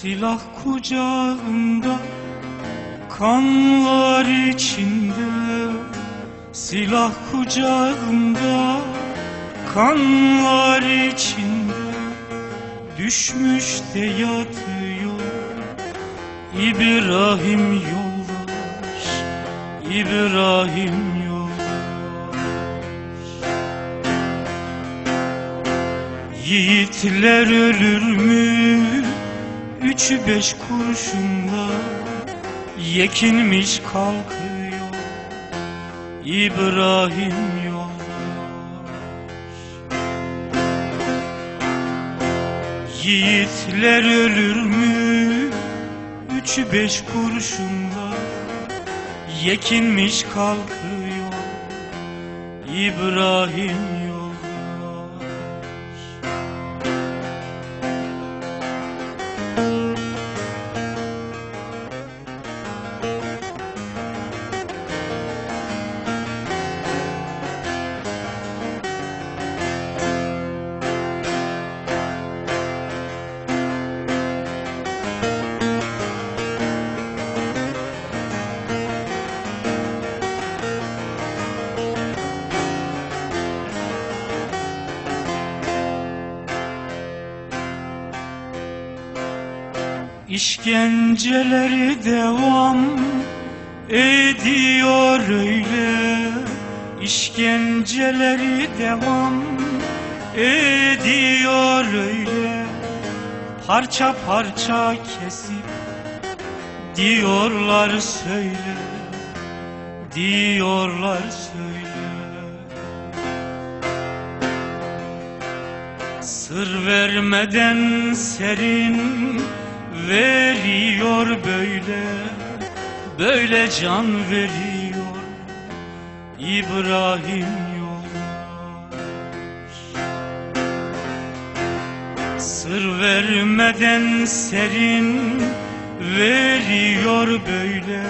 Silah kucağında Kanlar içinde. Silah kucağında Kanlar içinde. Düşmüş de yatıyor. İbrahim yoldaş İbrahim yoldaş. Yiğitler ölür mü Üç beş kurşunla Yekinmiş kalkıyor. İbrahim yoldaş. Yiğitler ölür mü? Üç beş kurşunla Yekinmiş kalkıyor. İbrahim İşkenceleri devam ediyor öyle. İşkenceleri devam ediyor öyle. Parça parça kesip diyorlar söyle Diyorlar söyle. Sır vermeden serin veriyor böyle Böyle can veriyor. İbrahim Sır vermeden serin veriyor böyle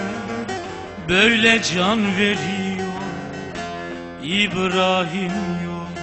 Böyle can veriyor. İbrahim yoldaş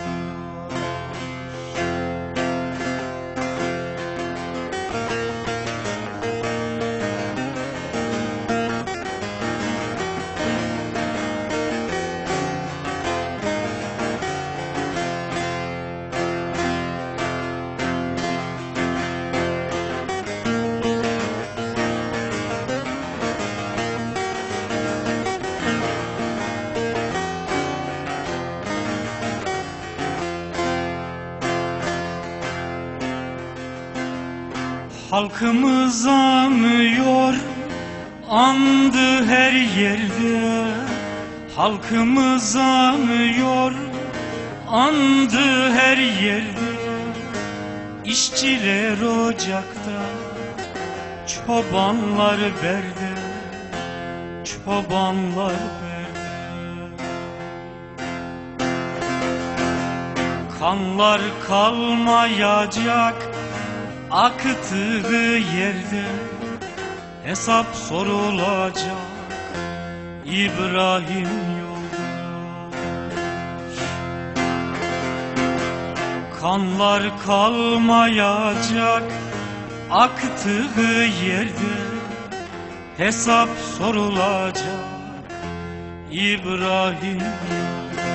Halkımız anıyor, andı her yerde. Halkımız anıyor, andı her yerde. İşçiler ocakta, çobanlar berde, çobanlar berde. Kanlar kalmayacak aktığı yerde hesap sorulacak. İbrahim yoldaş Kanlar kalmayacak aktığı yerde hesap sorulacak. İbrahim yoldaş